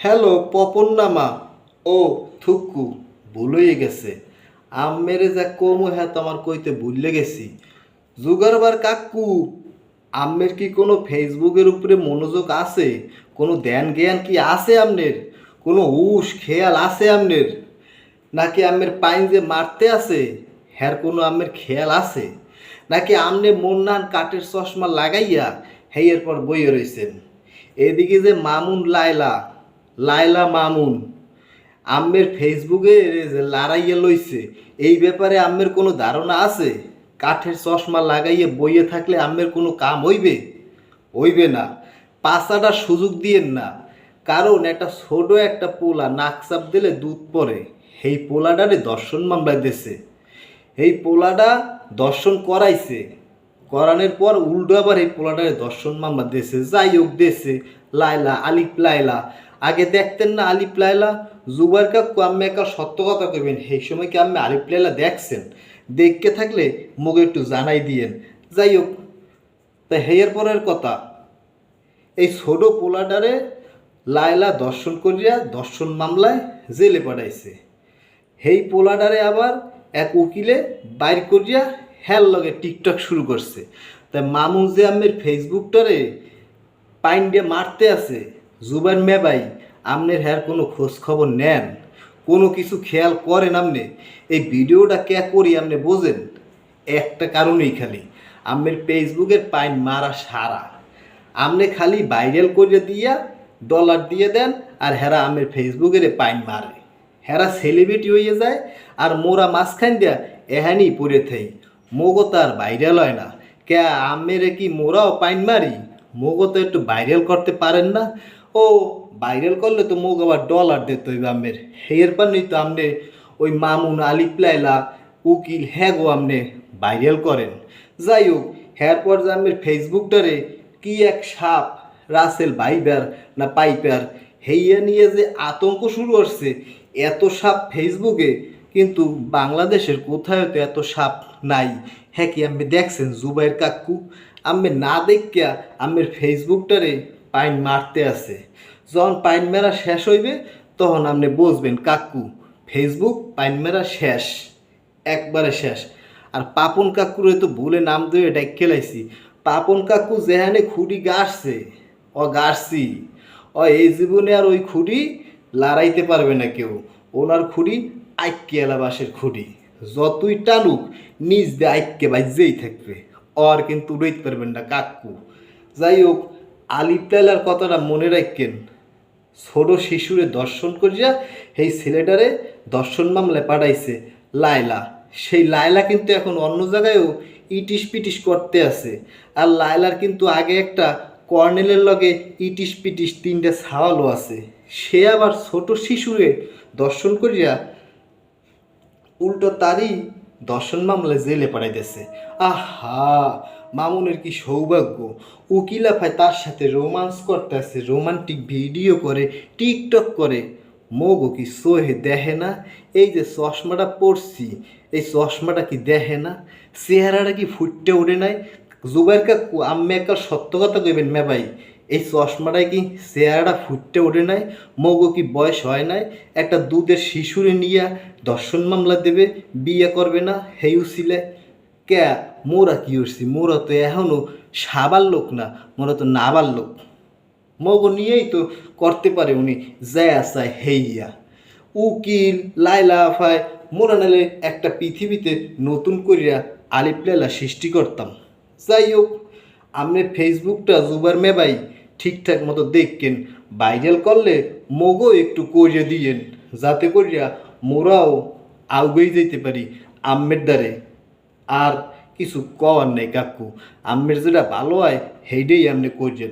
Hello পপন্নামা। ও থুক্কু ভুল হয়ে গেছে। আমেরে যা কম হ্যাঁ তো আমার কইতে ভুললে গেছি। জুগারবার কাকু আমের কি কোনো ফেসবুকের উপরে মনোযোগ আছে? কোনো ধ্যান জ্ঞান কি আছে আমনের কোনো হুশ, খেয়াল আছে আমনের নাকি আমের পাইন যে মারতে আছে? হ্যার কোনো আমের খেয়াল আছে? নাকি আমনে মন্নান কাঠের চশমা লাগাইয়া হেয়ের পর বইয়ে রয়েছেন এদিকে যে মামুন লায়লা লায়লা মামুন। আম্মের ফেসবুকে লড়াইয়ে লইছে, এই ব্যাপারে আম্মের কোনো ধারণা আছে? কাঠের চশমা লাগাইয়ে বইয়ে থাকলে আম্মের কোনো কাম হইবে? হইবে না। পাশাটা সুযোগ দিয়েন না। কারণ একটা ছোট একটা পোলা নাকচাপ দিলে দুধ পড়ে সেই পোলাটারে দর্শন মামলায় দেশে এই পোলাটা দর্শন করাইছে। করানোর পর উল্টো আবার এই পোলাটারে দর্শন মামলা দেশে যাই হোক দেশে লাইলা আলিপ লাইলা আগে দেখতেন না আলিপ লাইলা জুবার কাকু আমি একটা সত্য কথা কইবেন, সেই সময় কি আমি আলিপ লাইলা দেখছেন? দেখকে থাকলে মুগে একটু জানাই দিয়েন। যাই হোক, তা হেয়ের পরের কথা। এই ছোট পোলাডারে লাইলা দর্শন করিয়া দর্শন মামলায় জেলে পাঠাইছে। হেই পোলাডারে আবার এক উকিলে বাইর করিয়া হ্যার লগে টিকটক শুরু করছে। তাই মামুন যে আমের ফেসবুকটারে পাইন দিয়ে মারতে আছে জুবান মেবাই আমনের হ্যার কোনো খোঁজ খবর নেন? কোনো কিছু খেয়াল করেন আপনি এই ভিডিওটা কে করি আপনি বোঝেন? একটা কারণেই খালি আমের ফেসবুকের পাইন মারা সারা। আমনে খালি ভাইরাল করে দিয়া ডলার দিয়ে দেন আর হেরা আমের ফেসবুকের পাইন মারে। হেরা সেলিব্রিটি হয়ে যায় আর মোরা মাঝখান দিয়া এহানি পড়ে থাই। মোগো আর ভাইরাল হয় না। কে আমের কি মোরাও পাইন মারি? মোগো তো একটু ভাইরাল করতে পারেন না। ও ভাইরাল করলে তো মুখ আবার ডলার দিতে হইবে আমের এর পারনি তো আমনে ওই মামুন আলিপ লাইলা উকিল হ্যাঁ গো আমনে ভাইরাল করেন। যাই হোক হ্যার পর যে আমের ফেসবুকটারে কি এক সাপ, রাসেল ভাইবার না পাইপার, হেইয়া নিয়ে যে আতঙ্ক শুরু করছে এত সাপ ফেসবুকে কিন্তু বাংলাদেশের কোথায় তো এত সাপ নাই। হ্যাঁ কি আমি দেখছেন জুবাইর কাকু? আমি না দেখিয়া আমের ফেসবুকটারে পাইন মারতে আছে। যখন পাইন মেরা শেষ হইবে, তখন আপনি বুঝবেন, কাকু ফেসবুক পাইন মেরা শেষ, একবারে শেষ। আর পাপন কাকুরে তো ভুলে নাম দিয়ে এটা খেলাইছি। পাপন কাকু যেহানে খুঁড়ি গাছছে ও গাছছি ও এই জীবনে আর ওই খুঁড়ি লড়াইতে পারবে না কেউ। ওনার খুঁড়ি আইক্যে এলাবাসের খুঁড়ি যতই টানুক, নিজ দিয়ে আইক্যে বাজ্যেই থাকবে। আর কিন্তু উড়াইতে পারবেন না কাকু। যাই হোক আলিপ লাইলার কথাটা মনে রাখেন। ছোট শিশুরে দর্শন করিয়া সেই ছেলেটারে দর্শন মামলায় পাঠাইছে লায়লা। সেই লায়লা কিন্তু এখন অন্য জায়গায়ও ইটিস পিটিস করতে আছে। আর লায়লার কিন্তু আগে একটা কর্নেলের লগে ইটিস পিটিস তিনটে ছাওয়ালও আছে। সে আবার ছোট শিশুরে দর্শন করিয়া উল্টো তারই দর্শন মামলায় জেলে পাঠাইতেছে। আহা! মামুনের কি সৌভাগ্য? উকিলা ভাই তার সাথে রোমান্স করতেছে রোমান্টিক ভিডিও করে, টিকটক করে। মগো কি সোহে দেখে না? এই যে চশমাটা পরছি, এই চশমাটা কি দেখে না? চেহারাটা কি ফুটতে ওঠে নাই? জুবাইর কাকু, আম্মে একটা সত্য কথা কইবেন মে ভাই, এই চশমাটায় কি চেহারাটা ফুটতে ওঠে নাই? মগো কি বয়স হয় নাই? একটা দুধের শিশুরে নিয়ে দর্শন মামলা দেবে, বিয়ে করবে না? হেউ ছিলে কে? মোরা কি করছি মোরা তো এখনও সাবার লোক না, মোরা তো নাবার লোক। মগো নিয়েই তো করতে পারে উনি যায় আসায় হেইয়া। উকিল লাইলা আফায়, মোরা নালে একটা পৃথিবীতে নতুন করিয়া আলিপ লাইলা সৃষ্টি করতাম। যাই হোক আপনি ফেসবুকটা জুবার মেবাই ঠিকঠাক মতো দেখকেন ভাইরাল করলে মগও একটু করিয়ে দিয়েন, যাতে করিয়া মোরাও আউগেই যেতে পারি আম্মের দ্বারে আর কিছু কওয়ার নেই কাকু। আম্মের যেটা ভালো হয় সেইটাই আপনি করছেন